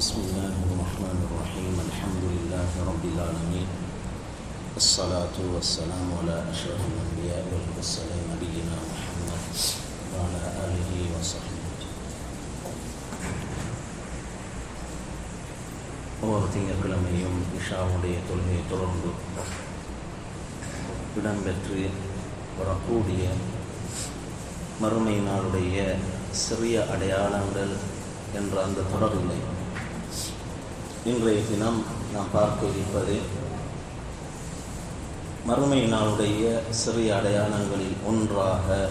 بسم الله الرحمن الرحيم الحمد لله رب العالمين الصلاة والسلام على أشرف الأنبياء والمرسلين نبينا محمد وعلى آله وصحبه ஒவ்வொரு திங்கட்கிழமையும் இஷாவுடைய தொழுகையை தொடர்ந்து இடம்பெற்று வரக்கூடிய மறுமை நாளுடைய சிறிய அடையாளங்கள் என்ற அந்த தொடரில்லை இன்றைய தினம் நாம் பார்க்க இருப்பது மறுமை நாளுடைய சிறிய அடையாளங்களில் ஒன்றாக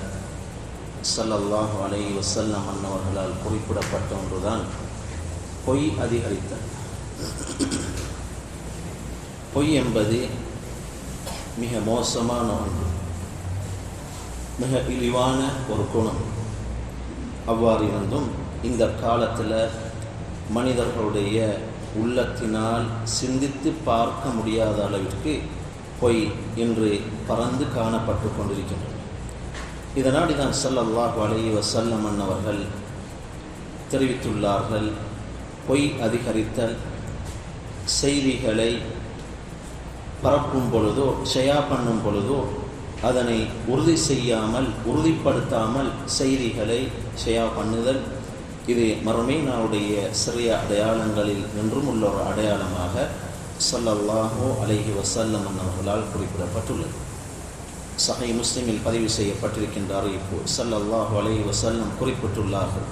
சல்லல்லாஹ் அலை வசல்லம் அன்னவர்களால் குறிப்பிடப்பட்ட ஒன்றுதான் பொய் அதிகரித்தல். பொய் என்பது மிக மோசமான ஒன்று. மிக இழிவான ஒரு குணம். அவ்வாறு இருந்தும் இந்த காலத்தில் மனிதர்களுடைய உள்ளத்தினால் சிந்தித்து பார்க்க முடியாத அளவிற்கு பொய் இன்று பறந்து காணப்பட்டு கொண்டிருக்கின்றன இதனால் தான் சல்லல்லாஹ் அலைஹி வசல்லம் அவர்கள் தெரிவித்துள்ளார்கள் பொய் அதிகரித்தல் செய்திகளை பரப்பும் பொழுதோ ஷெயா பண்ணும் பொழுதோ அதனை உறுதி செய்யாமல் உறுதிப்படுத்தாமல் செய்திகளை ஷெயா பண்ணுதல் இது மறுமை நாளுடைய சிறிய அடையாளங்களில் என்றும் உள்ள ஒரு அடையாளமாக ஸல்லல்லாஹு அலைஹி வசல்லம் அவர்களால் குறிப்பிடப்பட்டுள்ளது. சஹை முஸ்லிமில் பதிவு செய்யப்பட்டிருக்கின்ற அறிவிப்பு சல்லல்லாஹோ அலைஹி வசல்லம் குறிப்பிட்டுள்ளார்கள்.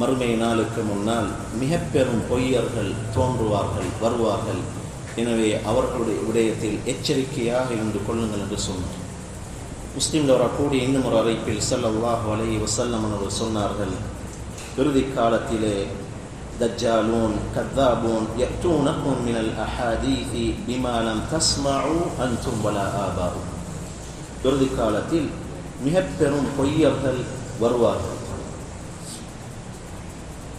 மறுமை நாளுக்கு முன்னால் மிக பெரும் பொய்யர்கள் தோன்றுவார்கள் வருவார்கள். எனவே அவர்களுடைய விடயத்தில் எச்சரிக்கையாக இருந்து கொள்ளுங்கள் என்று சொன்னார். முஸ்லீமில் வரக்கூடிய இன்னும் ஒரு அழைப்பில் ஸல்லல்லாஹு அலைஹி வசல்லம் அவர்கள் சொன்னார்கள் இறுதி காலத்திலே தஜ்ஜாலூன் கத்தாபூன் யக்தூனக்கும் மினல் அஹாதீதி பிமா லம் தஸ்மஉ அன்தும் வலா ஆபாஉ இறுதி காலத்தில் மிக பெரும் பொய்யர்கள் வருவார்கள்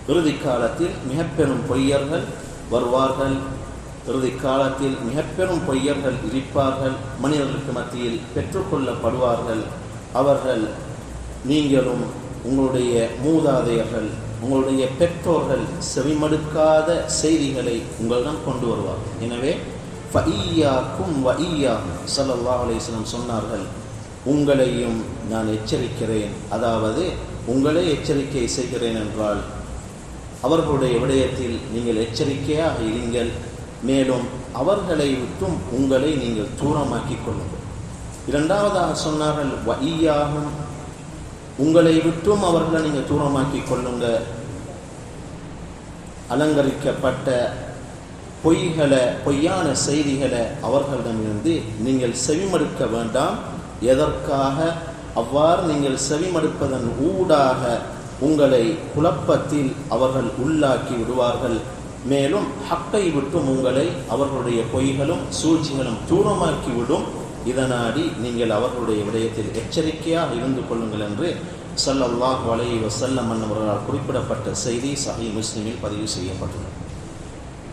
இறுதி காலத்தில் மிக பெரும் பொய்யர்கள் வருவார்கள் இறுதி காலத்தில் மிக பெரும் பொய்யர்கள் இருப்பார்கள் மனிதர்களுக்கு மத்தியில் பெற்றுக்கொள்ளப்படுவார்கள் அவர்கள் நீங்களும் உங்களுடைய மூதாதையர்கள் உங்களுடைய பெற்றோர்கள் செவிமடுக்காத செய்திகளை உங்களிடம் கொண்டு வருவார்கள். எனவே ஃபையாக்கும் வஈயாகும் ஸல்லல்லாஹு அலைஹி சொன்னார்கள் உங்களையும் நான் எச்சரிக்கிறேன். அதாவது உங்களே எச்சரிக்கை செய்கிறேன் என்றால் அவர்களுடைய விடயத்தில் நீங்கள் எச்சரிக்கையாக இருங்கள். மேலும் அவர்களை விட்டும் உங்களை நீங்கள் தூரமாக்கி கொள்ளுங்கள். இரண்டாவதாக சொன்னார்கள் வஈயாகும் உங்களை விட்டும் அவர்களை நீங்கள் தூரமாக்கி கொள்ளுங்க அலங்கரிக்கப்பட்ட பொய்களை பொய்யான செய்திகளை அவர்களிடமிருந்து நீங்கள் செவிமடுக்க வேண்டாம். எதற்காக? அவ்வாறு நீங்கள் செவிமடுப்பதன் ஊடாக உங்களை குழப்பத்தில் அவர்கள் உள்ளாக்கி விடுவார்கள். மேலும் ஹக்கை விட்டும் உங்களை அவர்களுடைய பொய்களும் சூழ்ச்சிகளும் தூரமாக்கிவிடும். இதனாடி நீங்கள் அவர்களுடைய விடயத்தில் எச்சரிக்கையாக இருந்து கொள்ளுங்கள் என்று ஸல்லல்லாஹு வலை வசல்லம் அவர்களால் குறிப்பிடப்பட்ட செய்தி சஹி முஸ்லிமில் பதிவு செய்யப்பட்டுள்ளது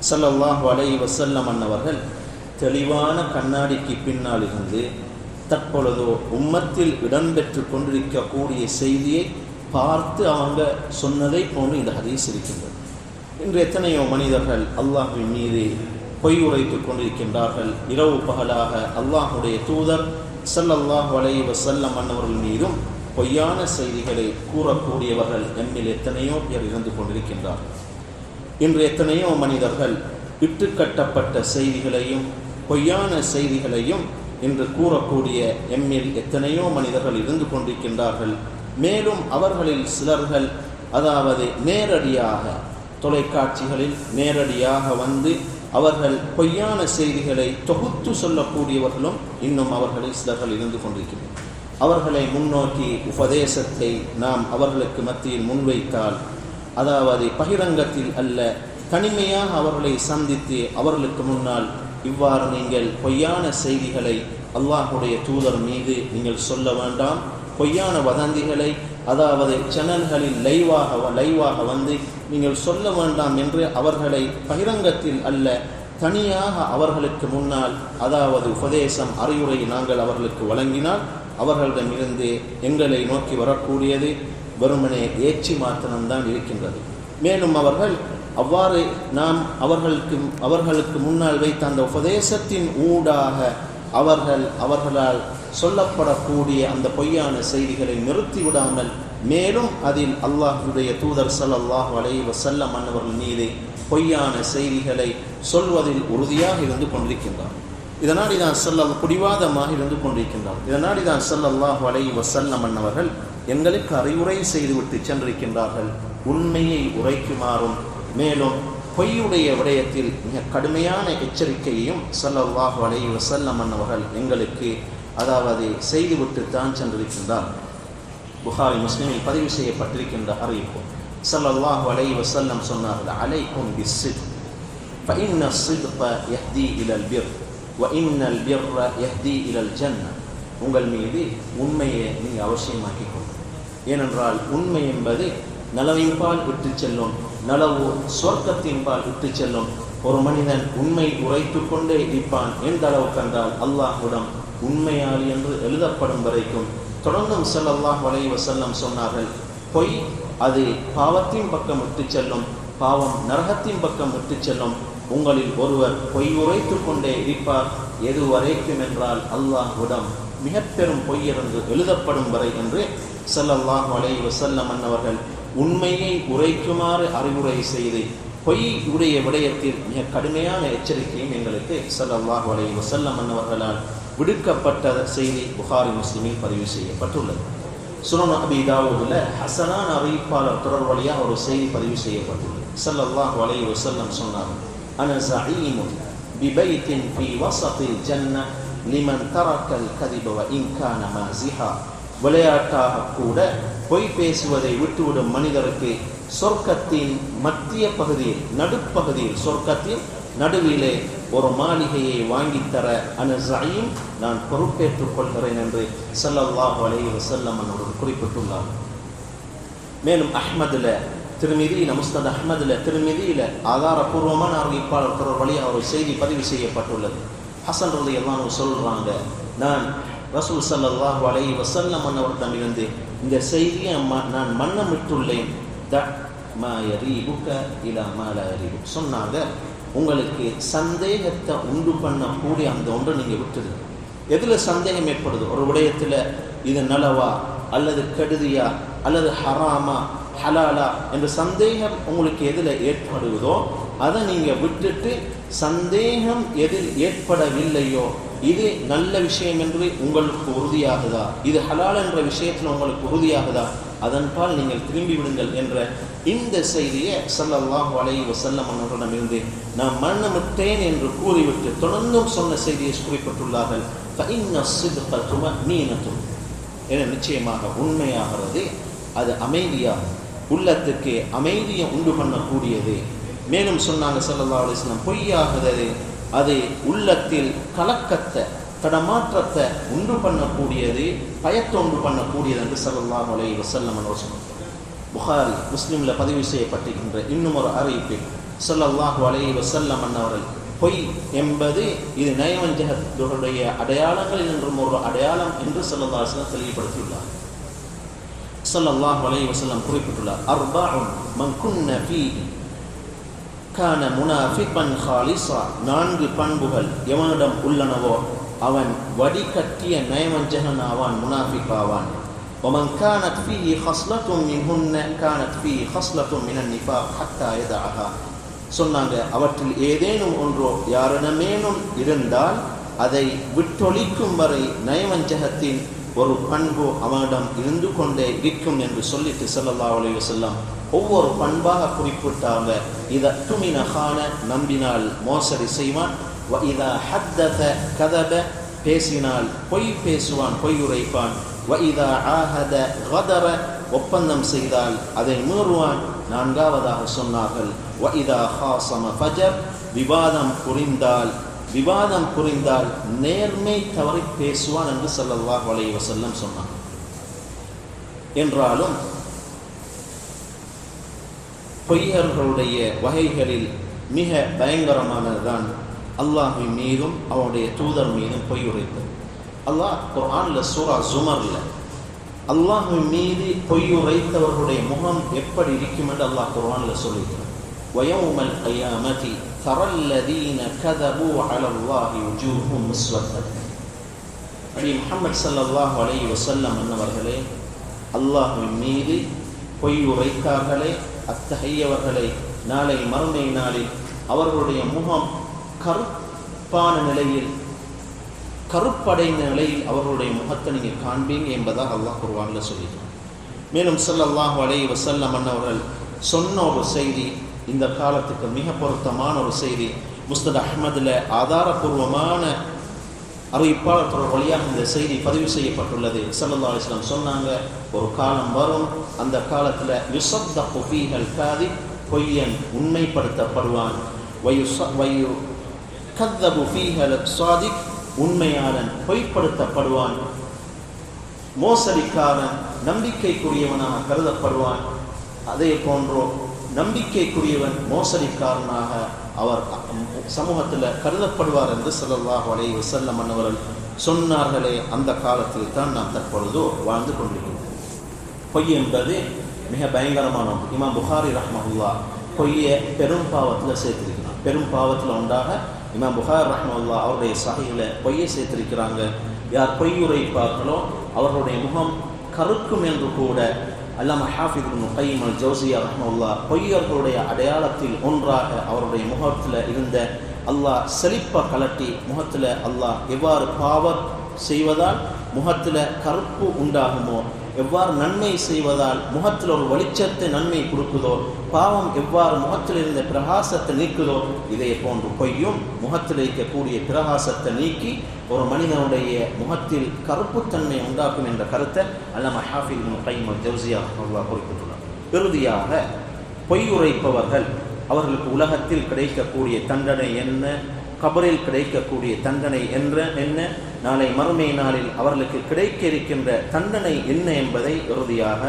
ஸல்லல்லாஹு வலை வசல்லம் அன்னவர்கள் தெளிவான கண்ணாடிக்கு பின்னால் இருந்து தற்பொழுதோ உம்மத்தில் இடம்பெற்று கொண்டிருக்கக்கூடிய செய்தியை பார்த்து அவங்க சொன்னதை போன்று இந்த ஹதீஸ் இருக்கின்றது. இன்று எத்தனையோ மனிதர்கள் அல்லாஹின் மீது பொய் உரைத்து கொண்டிருக்கின்றார்கள். இரவு பகலாக அல்லாஹுடைய தூதர் ஸல்லல்லாஹு அலைஹி வஸல்லம் அன்னவர்கள் மீதும் பொய்யான செய்திகளை கூறக்கூடியவர்கள் எம்மில் எத்தனையோ பேர் இருந்து கொண்டிருக்கின்றார்கள். இன்று எத்தனையோ மனிதர்கள் இட்டுக்கட்டப்பட்ட செய்திகளையும் பொய்யான செய்திகளையும் இன்று கூறக்கூடிய எம்மில் எத்தனையோ மனிதர்கள் இருந்து கொண்டிருக்கின்றார்கள். மேலும் அவர்களில் சிலர்கள் அதாவது நேரடியாக தொலைக்காட்சிகளில் நேரடியாக வந்து அவர்கள் பொய்யான செய்திகளை தொகுத்து சொல்லக்கூடியவர்களும் இன்னும் அவர்களை சிலர்கள் இருந்து கொண்டிருக்கின்றனர். அவர்களை முன்னோக்கி உபதேசத்தை நாம் அவர்களுக்கு மத்தியில் முன்வைத்தால் அதாவது பகிரங்கத்தில் அல்ல தனிமையாக அவர்களை சந்தித்து அவர்களுக்கு முன்னால் இவ்வாறு நீங்கள் பொய்யான செய்திகளை அல்லாஹுடைய தூதர் மீது நீங்கள் சொல்ல வேண்டாம். பொய்யான வதந்திகளை அதாவது சேனல்களில் லைவாக லைவாக வந்து நீங்கள் சொல்ல வேண்டாம் என்று அவர்களை பகிரங்கத்தில் அல்ல தனியாக அவர்களுக்கு முன்னால் அதாவது உபதேசம் அறிவுரை நாங்கள் அவர்களுக்கு வழங்கினால் அவர்களிடமிருந்து எங்களை நோக்கி வரக்கூடியது வெறுமனே ஏச்சி மாத்திரம்தான் இருக்கின்றது. மேலும் அவர்கள் அவ்வாறு நாம் அவர்களுக்கு அவர்களுக்கு முன்னால் வைத்த அந்த உபதேசத்தின் ஊடாக அவர்கள் அவர்களால் சொல்லப்படக்கூடிய அந்த பொய்யான செய்திகளை நிறுத்திவிடாமல் மேலும் அதில் அல்லாஹுடைய தூதர் ஸல்லல்லாஹு அலைஹி செல்ல அன்னவர்கள் மீது பொய்யான செய்திகளை சொல்வதில் உறுதியாக இருந்து கொண்டிருக்கின்றார். இதனால் இதான் செல்ல பிடிவாதமாக இருந்து கொண்டிருக்கின்றார். இதனால் இதான் ஸல்லல்லாஹு அலைஹி செல்ல அன்னவர்கள் எங்களுக்கு அறிவுரை செய்துவிட்டு சென்றிருக்கின்றார்கள். உண்மையை உரைக்குமாறும் மேலும் பொய்யுடைய விடயத்தில் மிக கடுமையான எச்சரிக்கையையும் ஸல்லல்லாஹு அலைஹி செல்ல அன்னவர்கள் எங்களுக்கு அதாவது செய்துவிட்டு தான் சென்றிருக்கின்றார் புகாரி முஸ்லிமில் பதிவு செய்யப்பட்டிருக்கின்ற அறிவிப்பு ஸல்லல்லாஹு அலைஹி வஸல்லம் சொன்னார்கள் அலைக்கும் பிஸ்ஸித் فإن الصدق يهدي إلى البر وإن البر يهدي إلى الجنة உங்கள் மீது உண்மையை நீங்கள் அவசியமாக்கிக் கொள்ளும் ஏனென்றால் உண்மை என்பது நலவின்பால் விட்டு செல்லும் நலவு சொர்க்கத்தின்பால் விட்டு செல்லும் ஒரு மனிதன் உண்மை உரைத்து கொண்டே இருப்பான் எந்த அளவுக்கு என்றால் அல்லாஹ்விடம் உண்மையாளி என்று எழுதப்படும் வரைக்கும் தொடர்ந்தும் முசல்லாஹ் வலை வசல்லம் சொன்னார்கள் பொய் அது பாவத்தின் பக்கம் விட்டு செல்லும் பாவம் நரகத்தின் பக்கம் விட்டு செல்லும். உங்களில் ஒருவர் பொய் உரைத்து கொண்டே இருப்பார். எது வரைக்கும் என்றால் அல்லாஹ்விடம் மிக பெரும் பொய் என்று எழுதப்படும் வரை என்று ஸல்லல்லாஹு வலை வசல்லம் அன்னவர்கள் உண்மையை உரைக்குமாறு அறிவுரை செய்து பொய் உடைய விடயத்தில் மிக கடுமையான எச்சரிக்கையும் எங்களுக்கு ஸல்லல்லாஹு வலை வசல்லம் அன்னவர்களால் விடுக்கப்பட்ட செய்தி புகாரி முஸ்லிமில் பதிவு செய்யப்பட்டுள்ளது. சுனன் அபி ஹசனான் ஹசனான அறிவிப்பாளர் தொடர் வழியாக ஒரு செய்தி பதிவு செய்யப்பட்டுள்ளது. ஸல்லல்லாஹு அலைஹி வசல்லம் சொன்னார் அன ஸஈமுன் பிபைத்தின் பி வஸத்தில் ஜன்ன லிமன் தரக்கல் கதிபவ வ மாசிஹா. விளையாட்டாக கூட பொய் பேசுவதை விட்டுவிடும் மனிதருக்கு சொர்க்கத்தின் மத்திய பகுதியில் நடுப்பகுதியில் சொர்க்கத்தின் நடுவிலே ஒரு மாளிகையை வாங்கித்தர அனுசாயும் நான் பொறுப்பேற்றுக் கொள்கிறேன் என்று ஸல்லல்லாஹு அலைஹி வஸல்லம் அவர்கள் குறிப்பிட்டுள்ளார். மேலும் அஹ்மதுல திருமிதியில் முஸ்தத் அஹ்மதுல திருமிதியில் ஆதாரபூர்வமான அறிவிப்பாளர் தொடர் வழியாக ஒரு செய்தி பதிவு செய்யப்பட்டுள்ளது. ஹசன் ரலி எல்லாம் சொல்கிறாங்க நான் ரசூல் ஸல்லல்லாஹு அலைஹி வஸல்லம் அவர்களிடமிருந்து இந்த செய்தியை நான் மன்னமிட்டுள்ளேன். த மா யரீபுக இலா மா லா சொன்னாங்க உங்களுக்கு சந்தேகத்தை உண்டு பண்ணக்கூடிய அந்த ஒன்றை நீங்கள் விட்டுது எதில் சந்தேகம் ஏற்படுது? ஒரு விடயத்தில் இது நலவா அல்லது கெடுதியா அல்லது ஹராமா ஹலாலா என்ற சந்தேகம் உங்களுக்கு எதில் ஏற்படுவதோ அதை நீங்கள் விட்டுட்டு சந்தேகம் எதில் ஏற்படவில்லையோ இது நல்ல விஷயம் என்று உங்களுக்கு உறுதியாகுதா? இது ஹலால் என்ற விஷயத்தில் உங்களுக்கு உறுதியாகுதா? அதன்பால் நீங்கள் திரும்பி விடுங்கள் என்ற இந்த செய்தியை சல்லல்லாஹு அலை வசல்லம் அவர்களிடமிருந்து நான் மரணமிட்டேன் என்று கூறிவிட்டு தொடர்ந்தும் சொன்ன செய்தியை குறிப்பிட்டுள்ளார்கள். நீனத்தும் என நிச்சயமாக உண்மையாகிறது அது அமைதியாக உள்ளத்துக்கு அமைதியை உண்டு பண்ணக்கூடியது. மேலும் சொன்னாங்க சல்லல்லா அலிஸ்லாம் பொய்யாகிறது. அது உள்ளத்தில் கலக்கத்தை தடமாற்றத்தை உண்டு பண்ணக்கூடியது பயத்தை உண்டு பண்ணக்கூடியது என்று சல்லல்லா அலை வசல்லம் அவர் சொன்னார் புகாரி முஸ்லீமில் பதிவு செய்யப்பட்டிருக்கின்ற இன்னும் ஒரு அறிவிப்பில் ஸல்லல்லாஹு அலைஹி வஸல்லம் அன்னவர்கள் பொய் என்பது இது நயவஞ்சகத்துடைய அடையாளங்களில் என்றும் ஒரு அடையாளம் என்று ஸல்லல்லாஹு அலைஹி தெளிவுபடுத்தியுள்ளார். சொல்லல்லாஹ் அலைஹி வஸல்லம் குறிப்பிட்டுள்ளார் அர்பஉன் மன் குன்ன கான முனாஃபிகன் ஹாலிசா நான்கு பண்புகள் எவனிடம் உள்ளனவோ அவன் வடிகட்டிய நயவஞ்சகன் ஆவான் முனாஃபிக் ஆவான் ومن كانت فيه خصلة منهن كانت فيه خصلة من النفاق حتى يدعها சொன்னாங்க அவற்றில் ஏதேனும் ஒன்றோ யாரிடமேனும் இருந்தால் அதை விட்டொழிக்கும் வரை நயவஞ்சகத்தின் ஒரு பண்பு அவனிடம் இருந்து கொண்டே இருக்கும் என்று சொல்லிட்டு ஸல்லல்லாஹு அலைஹி வஸல்லம் ஒவ்வொரு பண்பாக குறிப்பிட்டாங்க இத துமினகான நம்பினால் மோசடி செய்வான் வ இதா ஹத்தத கதப பேசினால் பொய் பேசுவான் பொய் உரைப்பான் வ இதா ஆஹத கதர ஒப்பந்தம் செய்தால் அதை மீறுவான் நான்காவதாக சொன்னார்கள் வ இதா ஹாசம ஃபஜர் விவாதம் புரிந்தால் விவாதம் புரிந்தால் நேர்மை தவறி பேசுவான் என்று ஸல்லல்லாஹு அலைஹி வஸல்லம் சொன்னான் என்றாலும் பொய்யர்களுடைய வகைகளில் மிக பயங்கரமானதுதான். அல்லாஹின் மீதும் அவனுடைய தூதர் மீதும் பொய் உரைப்பது அல்லாஹ் குர்ஆன்ல சூரா ஜுமர்ல அல்லாஹின் மீது பொய் உரைத்தவர்களுடைய முகம் எப்படி இருக்கும் என்று அல்லாஹ் குர்ஆன்ல சொல்லியிருக்கிறார் ويوم القيامة ترى الذين كذبوا على الله وجوههم مسودة நபி முஹம்மது ஸல்லல்லாஹு அலைஹி வஸல்லம் அன்னவர்களே அல்லாஹ்வின் மீது பொய் உரைத்தார்களே அத்தகையவர்களை நாளை மறுமை நாளில் அவர்களுடைய முகம் கருப்பான நிலையில் கருப்படைந்த நிலையில் அவர்களுடைய முகத்தை நீங்கள் காண்பீங்க என்பதாக அல்லாஹ் குர்வானில் சொல்லியிருக்கான். மேலும் ஸல்லல்லாஹு வலை வஸல்லம் அவர்கள் சொன்ன ஒரு செய்தி இந்த காலத்துக்கு மிக பொருத்தமான ஒரு செய்தி. முஸ்தத் அஹ்மதில் ஆதாரபூர்வமான அறிவிப்பாளர் வழியாக இந்த செய்தி பதிவு செய்யப்பட்டுள்ளது. சல்லா அலிஸ்லாம் சொன்னாங்க ஒரு காலம் வரும் அந்த காலத்தில் யுசப்த ஃபீஹல் காதி பொய்யன் உண்மைப்படுத்தப்படுவான். வயு வயு கத்தபு ஃபீஹல் சாதிக் உண்மையாளன் பொய்ப்படுத்தப்படுவான். மோசடிக்காரன் நம்பிக்கைக்குரியவனாக கருதப்படுவான். அதே போன்றோ நம்பிக்கைக்குரியவன் மோசடிக்காரனாக அவர் சமூகத்தில் கருதப்படுவார் என்று ஸல்லல்லாஹு அலைஹி செல்ல அன்னவர்கள் சொன்னார்களே அந்த காலத்தில் தான் நாம் தற்பொழுதோ வாழ்ந்து கொண்டிருக்கிறோம் பொய் என்பது மிக பயங்கரமான ஒன்று. இமாம் புகாரி ரஹ்மஹுல்லா பொய்யை பெரும் பாவத்தில் சேர்த்திருக்கிறான் பெரும் பாவத்தில் உண்டாக இமாம் புகார் ரஹ்மல்லா அவருடைய சகையில் பொய்யை சேர்த்திருக்கிறாங்க. யார் பொய்யுரைப்பார்களோ அவர்களுடைய முகம் கருக்கும் என்று கூட அல்லாம ஹாஃபித் கைம் அல் ஜோசியா ரஹ்மல்லா பொய்யர்களுடைய அடையாளத்தில் ஒன்றாக அவருடைய முகத்தில் இருந்த அல்லாஹ் செழிப்ப கலட்டி முகத்தில் அல்லாஹ் எவ்வாறு பாவர் செய்வதால் முகத்தில் கருப்பு உண்டாகுமோ எவ்வாறு நன்மை செய்வதால் முகத்தில் ஒரு வெளிச்சத்தை நன்மை கொடுக்குதோ பாவம் எவ்வாறு முகத்தில் இருந்த பிரகாசத்தை நீக்குதோ இதே போன்று பொய்யும் முகத்தில் இருக்கக்கூடிய பிரகாசத்தை நீக்கி ஒரு மனிதனுடைய முகத்தில் கருப்புத்தன்மை உண்டாக்கும் என்ற கருத்தை அல்லாம ஹாஃபித் கைம் ஜவுசியா அல்லாஹ் குறிப்பிட்டுள்ளார். இறுதியாக பொய் உரைப்பவர்கள் அவர்களுக்கு உலகத்தில் கிடைக்கக்கூடிய தண்டனை என்ன கபரில் கிடைக்கக்கூடிய தண்டனை என்ற என்ன? நாளை மறுமை நாளில் அவர்களுக்கு கிடைக்க இருக்கின்ற தண்டனை என்ன என்பதை இறுதியாக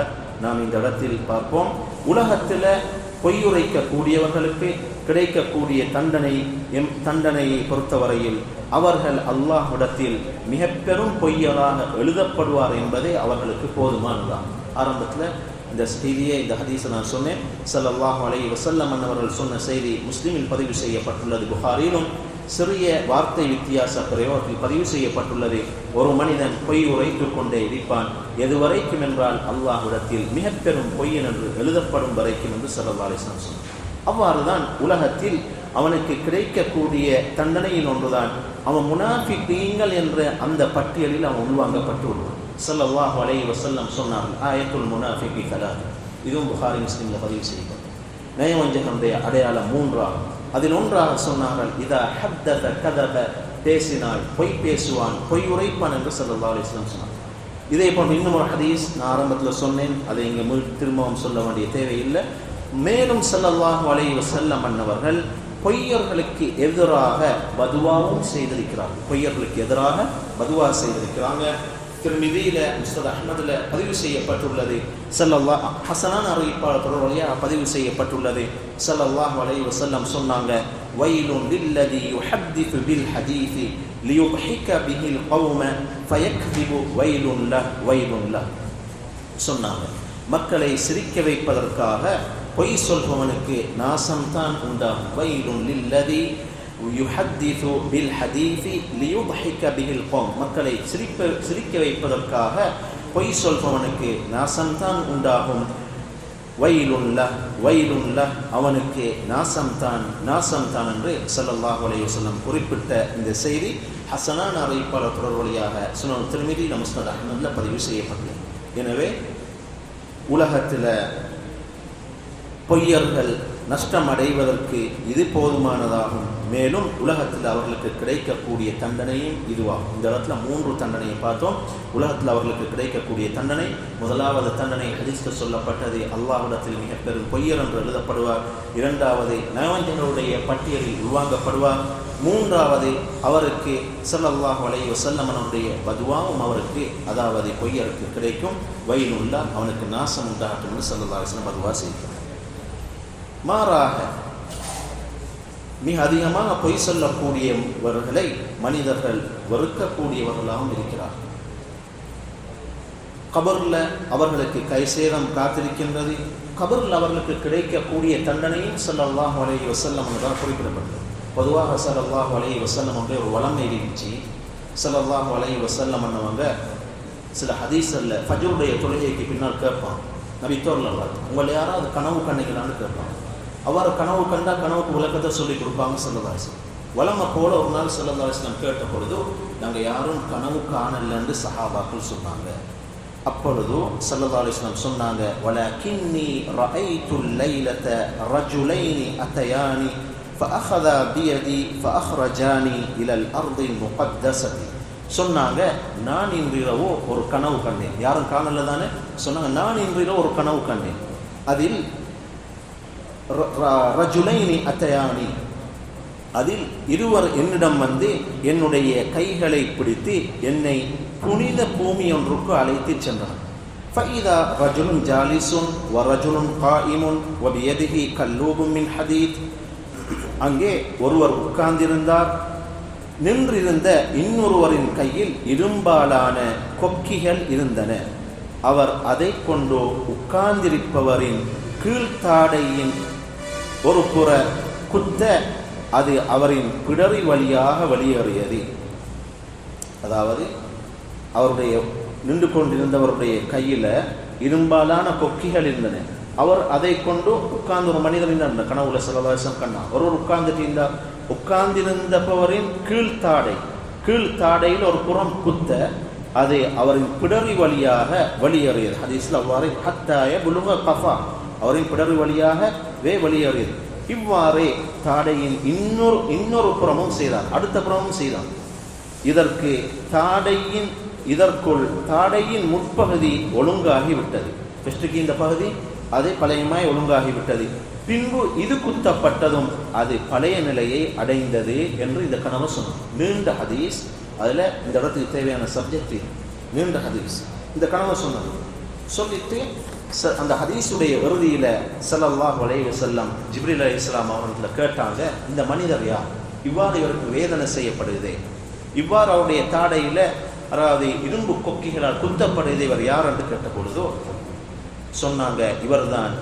நாம் இந்த இடத்தில் பார்ப்போம். உலகத்தில் பொய்யுரைக்கக்கூடியவர்களுக்கு கிடைக்கக்கூடிய தண்டனை எம் தண்டனையை பொறுத்தவரையில் அவர்கள் அல்லாஹ்விடத்தில் மிக பெரும் பொய்யராக எழுதப்படுவார் என்பதே அவர்களுக்கு போதுமானதான் ஆரம்பத்தில் இந்த செய்தியை இந்த ஹதீஸை நான் சொன்னேன். சல்லாஹ் அலை வசல்லம் அன்னவர்கள் சொன்ன செய்தி முஸ்லீமில் பதிவு செய்யப்பட்டுள்ளது புகாரிலும் சிறிய வார்த்தை வித்தியாச பிரயோகத்தில் பதிவு செய்யப்பட்டுள்ளது. ஒரு மனிதன் பொய் உரைத்து கொண்டே இருப்பான். எதுவரைக்கும் என்றால் அல்லாஹுடத்தில் மிக பெரும் பொய்யன் என்று எழுதப்படும் வரைக்கும் என்று ஸல்லல்லாஹு சொன்னார். அவ்வாறுதான் உலகத்தில் அவனுக்கு கிடைக்கக்கூடிய தண்டனையில் ஒன்றுதான். அவன் முனாஃபி முனாஃபிகீங்கள் என்ற அந்த பட்டியலில் அவன் உள்வாங்கப்பட்டு விடுவான். ஸல்லல்லாஹு அலைஹி வசல்லம் சொன்னார்கள் ஆயத்துல் முனாஃபிகி கலாது இதுவும் புகாரி முஸ்லீமில் பதிவு செய்யப்பட்டது. நயவஞ்சகனுடைய அடையாளம் மூன்றாகும். அதில் ஒன்றாக சொன்னார்கள் இதா ஹத்தத கதப பேசினால் பொய் பேசுவான் பொய் உரைப்பான் என்று ஸல்லல்லாஹு அலிஸ்லாம் வஸல்லம் சொன்னார் இதே போன்று இன்னும் ஒரு ஹதீஸ் நான் ஆரம்பத்தில் சொன்னேன் அதை இங்கே முழு திரும்பவும் சொல்ல வேண்டிய தேவையில்லை. மேலும் ஸல்லல்லாஹு அலைஹி செல்ல அன்னவர்கள் பொய்யர்களுக்கு எதிராக பதுவாவும் செய்திருக்கிறார்கள். பொய்யர்களுக்கு எதிராக பதுவா செய்திருக்கிறாங்க. திருமிதியில் முஸ்தத் அஹ்மதுல பதிவு செய்யப்பட்டுள்ளது. சல்லல்லா ஹசனான அறிவிப்பாளர் வழியாக பதிவு செய்யப்பட்டுள்ளது. சல்லல்லாஹு வலை வசல்லம் சொன்னாங்க வயலும் லில்லதி யுஹத்திஃபு பில் ஹதீஸி லியுஹிக பிஹில் கௌம ஃபயக்திபு வயலுன் லஹ் சொன்னாங்க. மக்களை சிரிக்க வைப்பதற்காக பொய் சொல்பவனுக்கு நாசம்தான் உண்டாகும். வைலும் லில்லதி யுஹத்திஃபு பில் ஹதீஃபி லியுஹிக பிஹில் கௌம் மக்களை சிரிப்ப சிரிக்க வைப்பதற்காக பொய் சொல்பவனுக்கு நாசம்தான் உண்டாகும். வயலுள்ள வயலுள்ள அவனுக்கு நாசம்தான் நாசம்தான் என்று ஸல்லல்லாஹு அலைஹி வஸல்லம் குறிப்பிட்ட இந்த செய்தி ஹசனான் அறிவிப்பாளர் தொடர் வழியாக சுனல் திருமிதி முஸ்னத் அஹ்மதில் பதிவு செய்யப்பட்டது. எனவே உலகத்தில் பொய்யர்கள் நஷ்டம் அடைவதற்கு இது போதுமானதாகும். மேலும் உலகத்தில் அவர்களுக்கு கிடைக்கக்கூடிய தண்டனையும் இதுவாகும். இந்த இடத்துல மூன்று தண்டனையை பார்த்தோம். உலகத்தில் அவர்களுக்கு கிடைக்கக்கூடிய தண்டனை முதலாவது தண்டனை ஹதீஸ்க்கு சொல்லப்பட்டது அல்லாஹ்விடத்தில் மிக பெரும் பொய்யர் என்று எழுதப்படுவார். இரண்டாவது நயவஞ்சகருடைய பட்டியலில் உருவாங்கப்படுவார் மூன்றாவது அவருக்கு ஸல்லல்லாஹு அலைஹி செல்லமனுடைய பதுவாவும் அவருக்கு அதாவது பொய்யருக்கு கிடைக்கும். வயலுள்ள அவனுக்கு நாசம் உண்டாகட்டும் என்று ஸல்லல்லாஹு பதுவா செய்கிறார். மாறாக மிக அதிகமாக பொய் சொல்லக்கூடியவர்களை மனிதர்கள் வெறுக்கக்கூடியவர்களாகவும் இருக்கிறார் கபரில் அவர்களுக்கு கைசேதம் காத்திருக்கின்றது. கபரில் அவர்களுக்கு கிடைக்கக்கூடிய தண்டனையும் சல்லாஹ் வலையை வசல்லம் தான் குறிப்பிடப்பட்டது. பொதுவாக சல்லாஹ் வலையை வசல்லம் வந்து ஒரு வளமை இருந்துச்சு சல்லாஹ் வலையை வசல்லம் அண்ணவங்க சில ஹதீஸல்ல ஃபஜ்ருடைய தொழுகைக்கு பின்னால் கேட்பான் நபி தோரில் உங்களை யாராவது கனவு கண்ணிக்கலான்னு கேட்பான் அவர் கனவு கண்டா கனவுக்கு விளக்கத்தை சொல்லி கொடுப்பாங்க செல்லதாசன் வளமை போல ஒரு நாள் செல்லதாசனம் கேட்ட பொழுது நாங்கள் யாரும் கனவு காணலன்னு சஹாபாக்கள் சொன்னாங்க. அப்பொழுது சல்லதாலிஸ்லம் சொன்னாங்க வல கின்னி ரஐத்து லைலத ரஜுலைனி அத்தயானி ஃபஅஹதா பியதி ஃபஅஹ்ரஜானி இலல் அர்தி முகத்தசதி. சொன்னாங்க நான் இன்றிரவோ ஒரு கனவு கண்டேன். யாரும் காணல தானே சொன்னாங்க நான் இன்றிரவோ ஒரு கனவு கண்டேன். அதில் ரஜுலைனி அத்தையானி அதில் இருவர் என்னிடம் வந்து என்னுடைய கைகளை பிடித்து என்னை புனித பூமி ஒன்றுக்கு அழைத்து சென்றார் ஃபைதா ரஜுலும் ஜாலிசுன் வரஜுலும் காயிமுன் ஒபியதிகி கல்லூபும் மின் ஹதீத். அங்கே ஒருவர் உட்கார்ந்திருந்தார். நின்றிருந்த இன்னொருவரின் கையில் இரும்பாலான கொக்கிகள் இருந்தன. அவர் அதை கொண்டு உட்கார்ந்திருப்பவரின் கீழ்த்தாடையின் ஒரு புற குத்த அது அவரின் பிடரி வழியாக வெளியேறியது. அதாவது அவருடைய நின்று கொண்டிருந்தவருடைய கையில இரும்பாலான கொக்கிகள் இருந்தன. அவர் அதை கொண்டு உட்கார்ந்து ஒரு மனிதர் இருந்தார் அந்த கனவுல சிலவாசம் கண்ணா ஒருவர் உட்கார்ந்துட்டு இருந்தார். உட்கார்ந்திருந்தப்பவரின் கீழ்த்தாடை கீழ்த்தாடையில் ஒரு புறம் குத்த அது அவரின் பிடரி வழியாக வெளியேறியது. ஹதீஸ்ல அவ்வாறு ஹத்தாய புலுக கஃபா. அவரின் பிடரி வழியாக வே வெளியேறியது இவ்வாறே தாடையின் இன்னொரு இன்னொரு புறமும் செய்தார். அடுத்த புறமும் செய்தார். இதற்கு தாடையின் இதற்குள் தாடையின் முற்பகுதி ஒழுங்காகி விட்டது. ஃபஸ்ட்டுக்கு இந்த பகுதி அது பழையமாய் ஒழுங்காகிவிட்டது பின்பு இது குத்தப்பட்டதும் அது பழைய நிலையை அடைந்தது என்று இந்த கனவு சொன்னோம் நீண்ட ஹதீஸ். அதில் இந்த இடத்துக்கு தேவையான சப்ஜெக்ட் நீண்ட ஹதீஸ். இந்த கனவை சொன்னது சொல்லிட்டு அந்த ஹதீஸுடைய இறுதியில் ஸல்லல்லாஹு அலைஹி செல்லம் ஜிப்ரில் அலி இஸ்லாம் அவர்களை கேட்டாங்க இந்த மனிதர் யார்? இவ்வாறு இவருக்கு வேதனை செய்யப்படுதே. இவ்வாறு அவருடைய தாடையில் அதாவது இரும்பு கொக்கிகளால் குத்தப்படுகிறது இவர் யார் என்று கேட்ட பொழுதோ சொன்னாங்க இவர்தான்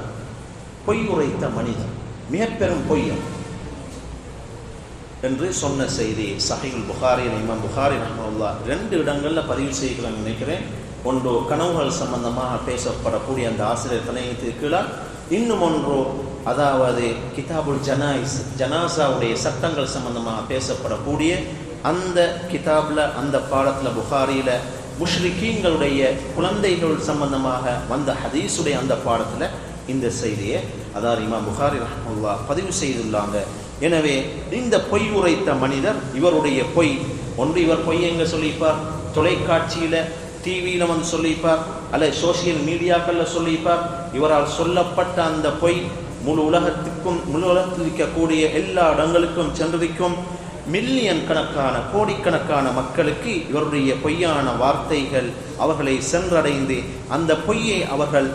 பொய் உரைத்த மனிதன் மிகப்பெரும் பொய்யம் பொய்யன் என்று சொன்ன செய்தி. சஹிகுல் புகாரி இமாம் புகாரி ரஹ்மல்லா ரெண்டு இடங்களில் பதிவு செய்கிறாங்க நினைக்கிறேன். ஒன்று கனவுகள் சம்பந்தமாக பேசப்படக்கூடிய அந்த ஆசிரியர் தலையத்திற்கு இன்னும் ஒன்று அதாவது கிதாபுல் ஜனாயிஸ் ஜனாசாவுடைய சட்டங்கள் சம்பந்தமாக பேசப்படக்கூடிய அந்த கிதாபில் அந்த பாடத்தில் புகாரியில் முஷ்ரிக்கீங்களுடைய குழந்தைகள் சம்பந்தமாக வந்த ஹதீஸுடைய அந்த பாடத்தில் இந்த செய்தியை அதாவது இமாம் புகாரி ரஹமுல்லா பதிவு செய்துள்ளாங்க. எனவே இந்த பொய் உரைத்த மனிதர் இவருடைய பொய். ஒன்று இவர் பொய் எங்கே சொல்லியிருப்பார்? தொலைக்காட்சியில் டிவியில் வந்து சொல்லிப்பார் அல்ல சோசியல் மீடியாக்களில் சொல்லிப்பார். இவரால் சொல்லப்பட்ட அந்த பொய் முழு உலகத்துக்கும் முழு உலகத்தில் இருக்கக்கூடிய எல்லா இடங்களுக்கும் சென்றிருக்கும். மில்லியன் கணக்கான கோடிக்கணக்கான மக்களுக்கு இவருடைய பொய்யான வார்த்தைகள் அவர்களை சென்றடைந்து அந்த பொய்யை அவர்கள்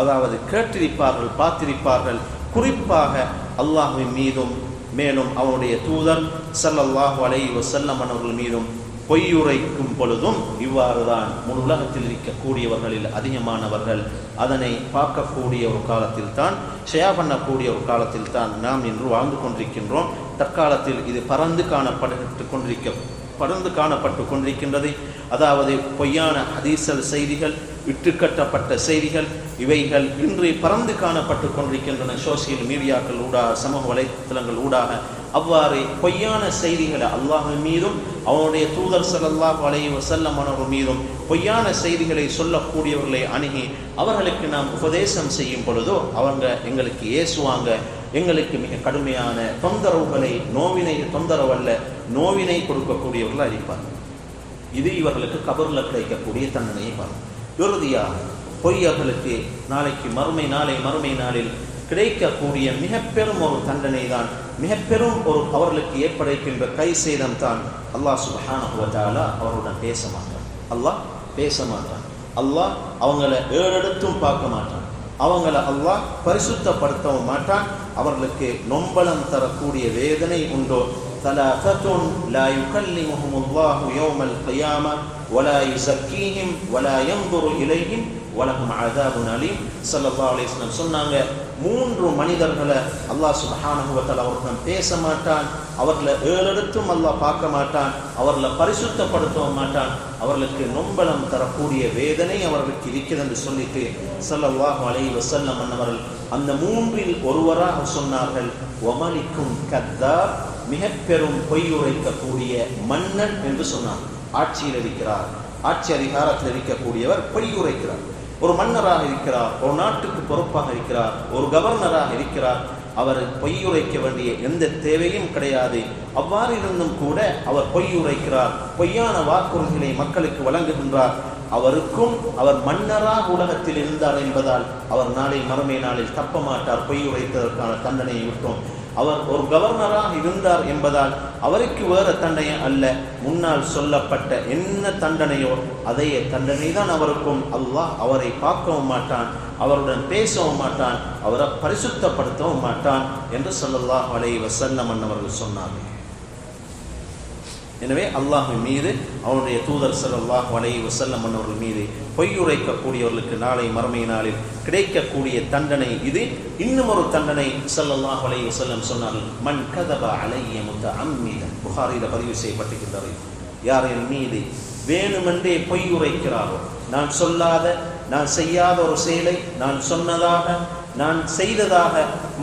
அதாவது கேட்டிருப்பார்கள் பார்த்திருப்பார்கள். குறிப்பாக அல்லாஹுவின் மீதும் மேலும் அவனுடைய தூதர் சல்லல்லாஹு அலைஹி வஸல்லம் அவர்கள் மீதும் பொய்யுரைக்கும் பொழுதும் இவ்வாறு தான் முழு உலகத்தில் இருக்கக்கூடியவர்களில் அதிகமானவர்கள் அதனை பார்க்கக்கூடிய ஒரு காலத்தில் தான் ஷேயா பண்ணக்கூடிய ஒரு காலத்தில் தான் நாம் இன்று வாழ்ந்து கொண்டிருக்கின்றோம். தற்காலத்தில் இது பறந்து காணப்பட்டு கொண்டிருக்க பறந்து காணப்பட்டு கொண்டிருக்கின்றது. அதாவது பொய்யான ஹதீசல் செய்திகள் விட்டுக்கட்டப்பட்ட செய்திகள் இவைகள் இன்று பறந்து காணப்பட்டு கொண்டிருக்கின்றன. சோசியல் மீடியாக்கள் ஊடாக சமூக வலைத்தளங்கள் ஊடாக அவ்வாறு பொய்யான செய்திகளை அல்லாஹு மீதும் அவனுடைய தூதர் ஸல்லல்லாஹு அலைஹி வசல்லம் அவர்கள் மீதும் பொய்யான செய்திகளை சொல்லக்கூடியவர்களை அணுகி அவர்களுக்கு நாம் உபதேசம் செய்யும் பொழுதோ அவங்க எங்களுக்கு ஏசுவாங்க. எங்களுக்கு மிக கடுமையான தொந்தரவுகளை நோவினை தொந்தரவு அல்ல நோவினை கொடுக்கக்கூடியவர்கள் அறிப்பார் இது இவர்களுக்கு கபரில் கிடைக்கக்கூடிய தண்டனையை பாருங்கள் இறுதியாக பொய்யர்களுக்கு நாளைக்கு மறுமை நாளை மறுமை நாளில் கிடைக்கக்கூடிய மிக பெரும் ஒரு தண்டனை தான் மிக பெரும் ஒரு அவர்களுக்கு ஏற்படுகின்ற கை சேதம் தான் அல்லாஹ் சுப்ஹானஹு வ தஆலா அவருடன் பேச மாட்டான் அல்லாஹ் பேச மாட்டான் அல்லாஹ் அவங்கள ஏறெடுத்தும் பார்க்க மாட்டான் அவங்கள அல்லாஹ் பரிசுத்தப்படுத்தவும் மாட்டான் அவர்களுக்கு நொம்பலம் தரக்கூடிய வேதனை உண்டோ ثلاثة لا يكلمهم الله يوم القيامة ولا يزكيهم ولا ينظر إليهم வலகும் அதாபுன் அலீம் சல்லா அலிஸ்லாம் சொன்னாங்க மூன்று மனிதர்களை அல்லாஹ் சுப்ஹானஹு அவர்களிடம் பேச மாட்டான் அவர்களை ஏழெடுத்தும் அல்லாஹ் பார்க்க மாட்டான் அவர்களை பரிசுத்தப்படுத்த மாட்டான் அவர்களுக்கு நொம்பலம் தரக்கூடிய வேதனை அவர்களுக்கு இருக்கிறது என்று சொல்லிட்டு ஸல்லல்லாஹு அலை வசல்லம் அன்னவர்கள் அந்த மூன்றில் ஒருவராக சொன்னார்கள் ஒமலிக்கும் கத்தா மிக பெரும் பொய்யுரைக்கக்கூடிய மன்னன் என்று சொன்னார் ஆட்சியில் இருக்கிறார் ஆட்சி அதிகாரத்தில் இருக்கக்கூடியவர் பொய்யுரைக்கிறார் ஒரு மன்னராக இருக்கிறார் ஒரு நாட்டுக்கு பொறுப்பாக இருக்கிறார் ஒரு கவர்னராக இருக்கிறார். அவர் பொய்யுரைக்க வேண்டிய எந்த தேவையும் கிடையாது. அவ்வாறு இருந்தும் கூட அவர் பொய்யுரைக்கிறார் பொய்யான வாக்குறுதிகளை மக்களுக்கு வழங்குகின்றார். அவருக்கும் அவர் மன்னராக உலகத்தில் இருந்தார் என்பதால் அவர் நாளை மறுமை நாளில் தப்ப மாட்டார். பொய் உரைத்ததற்கான தண்டனையை விட்டோம். அவர் ஒரு கவர்னராக இருந்தார் என்பதால் அவருக்கு வேறு தண்டனை அல்ல. முன்னால் சொல்லப்பட்ட என்ன தண்டனையோ அதே தண்டனை தான் அவருக்கும். அல்லாஹ் அவரை பார்க்கவும் மாட்டான் அவருடன் பேசவும் மாட்டான் அவரை பரிசுத்தப்படுத்தவும் மாட்டான் என்று சொல்லல்லாஹ் அலை வசல்லம் அவர்கள் சொன்னார்கள். எனவே அல்லாஹின் மீது அவனுடைய தூதர் ஸல்லல்லாஹு அலைஹி வஸல்லம் அவர்கள் மீது பொய்யுரைக்கக்கூடியவர்களுக்கு நாளை மறுமை நாளில் கிடைக்கக்கூடிய தண்டனை இது. இன்னும் ஒரு தண்டனை ஸல்லல்லாஹு அலைஹி வஸல்லம் சொன்னார்கள் மண் கதப அலைய முத்தஅம்மிதன். புகாரில் பதிவு செய்யப்பட்டிருக்கின்றது. யார் என் மீது வேணுமென்றே பொய் உரைக்கிறாரோ நான் சொல்லாத நான் செய்யாத ஒரு செயலை நான் சொன்னதாக நான் செய்ததாக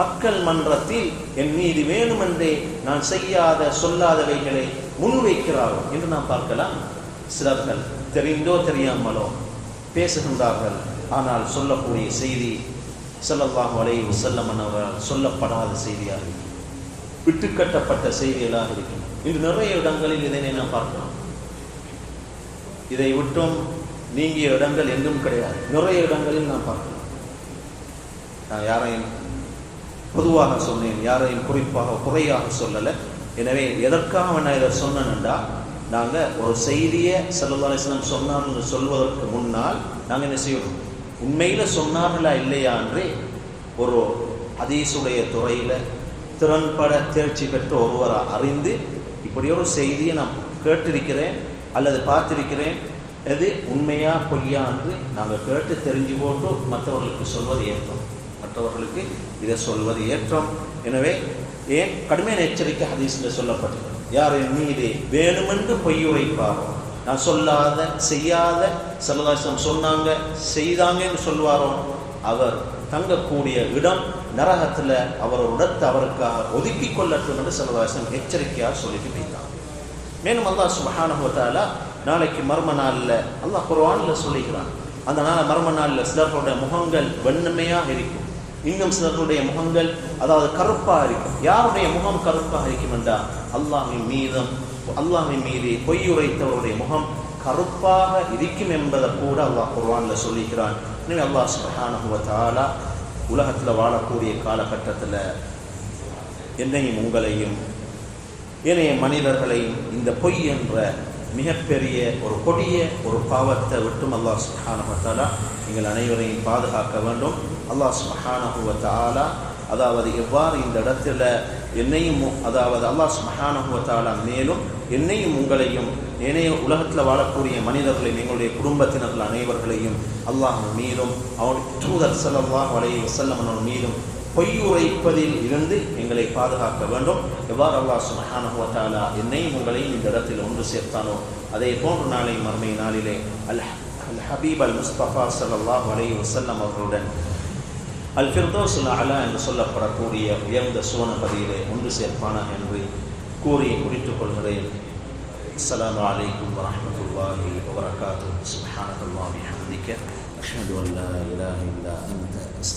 மக்கள் மன்றத்தில் என் மீது வேணுமென்றே நான் செய்யாத சொல்லாதவைகளை முன்வைக்கிறாரோ என்று நாம் பார்க்கலாம். சிலர்கள் தெரிந்தோ தெரியாமலோ பேசுகின்றார்கள். ஆனால் சொல்லக்கூடிய செய்தி ஸல்லல்லாஹு அலைஹி வஸல்லம் அவரால் சொல்லப்படாத செய்தியாக இருக்கும் விட்டுக்கட்டப்பட்ட செய்திகளாக இருக்கும் இன்று நிறைய இடங்களில் இதனை நாம் பார்க்கலாம். இதை விட்டும் நீங்கிய இடங்கள் எங்கும் கிடையாது. நிறைய இடங்களில் நாம் பார்க்கலாம். நான் யாரையும் பொதுவாக சொன்னேன் யாரையும் குறிப்பாக குறையாக சொல்லலை. எனவே எதற்காக நான் இதை சொன்னேன்டா நாங்கள் ஒரு செய்தியை சல்லா அலிஸ்லாம் சொன்னார்னு சொல்வதற்கு முன்னால் நாங்கள் என்ன செய்யணும்? உண்மையில் சொன்னார்களா இல்லையா என்று ஒரு அதீசுடைய துறையில் திறன்பட தேர்ச்சி பெற்ற ஒருவரை அறிந்து இப்படி ஒரு செய்தியை நான் கேட்டிருக்கிறேன் அல்லது பார்த்திருக்கிறேன். எது உண்மையா பொய்யா என்று நாங்கள் கேட்டு தெரிஞ்சு போட்டு மற்றவர்களுக்கு சொல்வது ஏற்றம். மற்றவர்களுக்கு இதை சொல்வது ஏற்றம். எனவே ஏன்? கடுமையான எச்சரிக்கை ஹதீஸில் சொல்லப்பட்டது யார் மீது வேணுமென்று பொய்யுரைப்பாரோ. நான் சொல்லாத செய்யாத சல்லதாசம் சொன்னாங்க செய்தாங்கன்னு சொல்வாரோ அவர் தங்கக்கூடிய இடம் நரகத்தில் அவர் ஒரு இடத்தை அவருக்காக ஒதுக்கி கொள்ளட்டும் என்று சல்லதாசம் எச்சரிக்கையாக சொல்லிட்டு வைத்தார் மேலும் அல்லாஹ் சுபஹானுவத்தால நாளைக்கு மர்ம நாளில் அல்லாஹ் குர்வானில் சொல்லிக்கிறான் அந்த நாள் மர்ம நாளில் சிலர்களுடைய முகங்கள் வெண்மையாக இருக்கும். இன்னும் சிலர்களுடைய முகங்கள் அதாவது கருப்பாக இருக்கும். யாருடைய முகம் கருப்பாக இருக்கும் என்றால் அல்லாஹின் மீதும் அல்லாஹின் மீது பொய்யுரைத்தவருடைய முகம் கருப்பாக இருக்கும் என்பதை கூட அல்லாஹ் குர்வானில் சொல்லிக்கிறான். எனவே அல்லாஹ் சுபஹானுவத்தாலா உலகத்தில் வாழக்கூடிய காலகட்டத்தில் என்னையும் உங்களையும் ஏனைய மனிதர்களையும் இந்த பொய் என்ற மிகப்பெரிய ஒரு கொடிய ஒரு பாவத்தை விட்டும் அல்லாஹ் சுபஹானஹுவத்தாலா நீங்கள் அனைவரையும் பாதுகாக்க வேண்டும். அல்லாஹ் சுபஹானஹுவத்தாலா அதாவது எவ்வாறு இந்த இடத்துல என்னையும் அதாவது அல்லாஹ் சுபஹானஹுவத்தாலா மேலும் என்னையும் உங்களையும் ஏனைய உலகத்தில் வாழக்கூடிய மனிதர்களையும் எங்களுடைய குடும்பத்தினர்கள் அனைவர்களையும் அல்லாஹ் மீதும் அவன் தூதர் செல்லவா அலைஹி வஸல்லம் மீதும் பொய் உரைப்பதில் இருந்து எங்களை பாதுகாக்க வேண்டும் எவ்வாறு அல்லாஹ் சுபஹானஹு வ தஆலா என்னையும் உங்களையும் இந்த இடத்தில் ஒன்று சேர்த்தானோ அதே போன்று நாளை மறுமை நாளிலே அல் அல் ஹபீப் அல் முஸ்தபா ஸல்லல்லாஹு அலைஹி வஸல்லம் அவர்களுடன் அல் ஃபிர்தோசுல் அலா என்று சொல்லப்படக்கூடிய உயர்ந்த சுவனபதியிலே ஒன்று சேர்ப்பானாக என்று கூறி முடித்துக் கொள்கிறேன் السلام عليكم ورحمة الله وبركاته سبحانك اللهم وبحمدك أشهد أن لا إله إلا أنت